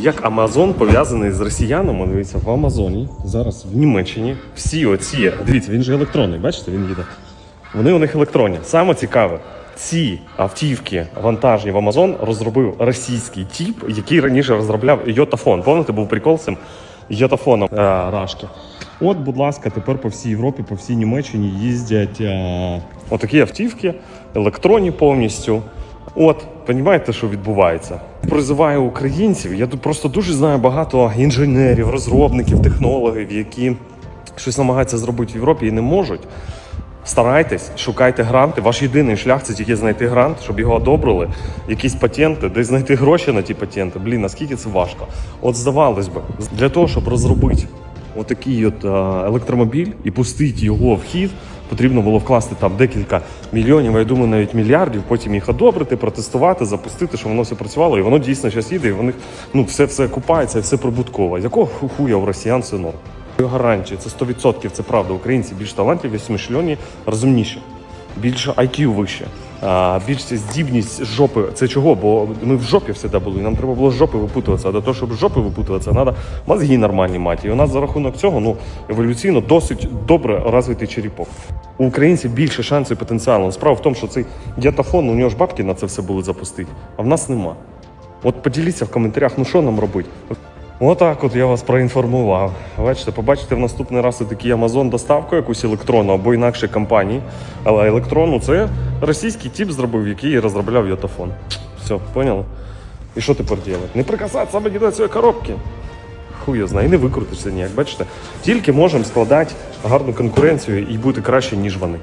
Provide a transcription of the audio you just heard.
Як Амазон пов'язаний з росіянами, дивіться, в Амазоні, зараз в Німеччині, всі оці, дивіться, він же електронний, бачите, він їде. Вони у них електронні. Саме цікаве, ці автівки вантажні в Амазон розробив російський тіп, який раніше розробляв Йотафон. Пам'ятаєте, був прикол з цим Йотафоном е, Рашки. От, будь ласка, тепер по всій Європі, по всій Німеччині їздять е, отакі автівки, електронні повністю. От, розумієте, що відбувається? Призиваю українців. Я тут просто дуже знаю багато інженерів, розробників, технологів, які щось намагаються зробити в Європі і не можуть. Старайтесь, шукайте гранти. Ваш єдиний шлях це тільки знайти грант, щоб його одобрили, якісь патенти, десь знайти гроші на ті патенти. Блін, наскільки це важко. От здавалось би, для того, щоб розробити отакий от е, електромобіль і пустити його в хід, потрібно було вкласти там декілька мільйонів, а я думаю, навіть мільярдів, потім їх одобрити, протестувати, запустити, щоб воно все працювало, і воно дійсно зараз їде, і вони ну все все купається і все прибутково. Якого хуя у росіян це норм? Гарантію, це 100%, це правда. Українці більш талантливі, смішльоні, розумніші, більше IQ вище, а, більш здібність жопи. Це чого? Бо ми в жопі завжди були. Нам треба було з жопи випутуватися. А до того, щоб з жопи випутуватися, треба мозги нормальні мати. І у нас за рахунок цього ну еволюційно досить добре розвитий черепок. У українців більше шансів і потенціалу. Справа в тому, що цей діатафон, у нього ж бабки на це все були запустити, а в нас нема. От поділіться в коментарях, ну що нам робити? Отак от я вас проінформував. Бачите, побачите в наступний раз такий Amazon доставку якусь електронну або інакше компанії. Але електронну це російський тип зробив, який розробляв йотафон. Все, поняли? І що тепер робити? Не прикасатися мені до цієї коробки. Хуй я знаю, і не викрутишся ніяк. Бачите? Тільки можемо складати гарну конкуренцію і бути краще, ніж вони.